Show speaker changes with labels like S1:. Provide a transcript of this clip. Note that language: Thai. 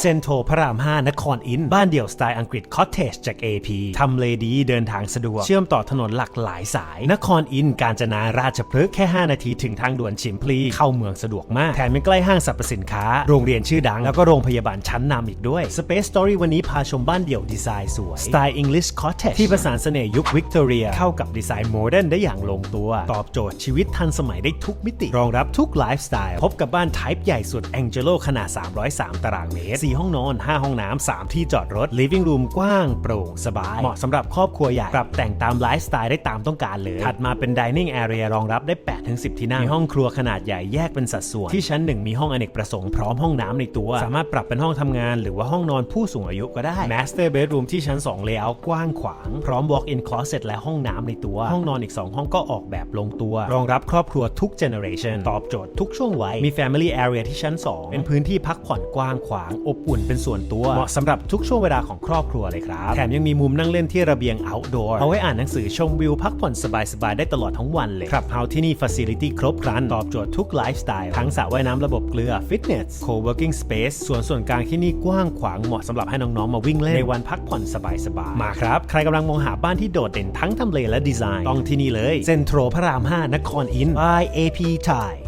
S1: เซนโทพระราม 5 นครอินทร์บ้านเดี่ยวสไตล์อังกฤษคอเทจจาก AP ทำเลดีเดินทางสะดวก เชื่อมต่อถนนหลักหลายสาย นครอินทร์การจนาราชพฤกษ์แค่ 5 นาทีถึงทางด่วนชิมพลี เข้าเมืองสะดวกมาก แถมยังใกล้ห้างสรรพสินค้า โรงเรียนชื่อดัง แล้วก็โรงพยาบาลชั้นนำอีกด้วย Space Story วันนี้พาชมบ้านเดี่ยวดีไซน์สวย สไตล์ English Cottage ที่ประสานเสน่ห์ยุควิกตอเรียเข้ากับดีไซน์โมเดิร์นได้อย่างลงตัว ตอบโจทย์ชีวิตทันสมัยได้ทุกมิติ รองรับทุกไลฟ์สไตล์ พบกับบ้าน Type ใหญ่สุด Angelo ขนาด 303 ตารางเมตร4 ห้องนอน 5 ห้องน้ำ 3 ที่จอดรถ Living Room กว้างโปร่งสบาย เหมาะสำหรับครอบครัวใหญ่ ปรับแต่งตามไลฟ์สไตล์ได้ตามต้องการเลย ถัดมาเป็น Dining Area รองรับได้ 8-10 ที่นั่ง มีห้องครัวขนาดใหญ่แยกเป็นสัดส่วน ที่ชั้น 1 มีห้องอเนกประสงค์พร้อมห้องน้ำในตัว สามารถปรับเป็นห้องทำงาน หรือว่าห้องนอนผู้สูงอายุก็ได้ Master Bedroom ที่ชั้น2เลเยอร์กว้างขวาง พร้อม Walk-in Closet และห้องน้ำในตัว ห้องนอนอีก 2 ห้องก็ออกแบบลงตัว รองรับครอบครัวทุก generation ตอบโจทย์ทุกช่วงวัยมี Family Area ที่ชั้น 2 เป็นพื้นที่พักผ่อนกว้างขวางอบอุ่นเป็นส่วนตัว เหมาะสำหรับทุกช่วงเวลาของครอบครัวเลยครับ แถมยังมีมุมนั่งเล่นที่ระเบียง outdoor เอาไว้อ่านหนังสือชมวิวพักผ่อนสบายๆ ได้ตลอดทั้งวันเลยครับเฮาที่นี่ Facility ครบครัน ตอบโจทย์ทุกไลฟ์สไตล์ ทั้งสระว่ายน้ำระบบเกลือ Fitness Co-working Space ส่วนส่วนกลางที่นี่กว้างขวางเหมาะสำหรับให้น้องๆมาวิ่งเล่นในวันพักผ่อนสบายๆมาครับใครกำลังมองหาบ้านที่โดดเด่นทั้งทำเลและดีไซน์ต้องที่นี่เลยเซ็นทรัลพระราม 5 นครอินทร์ by AP Thai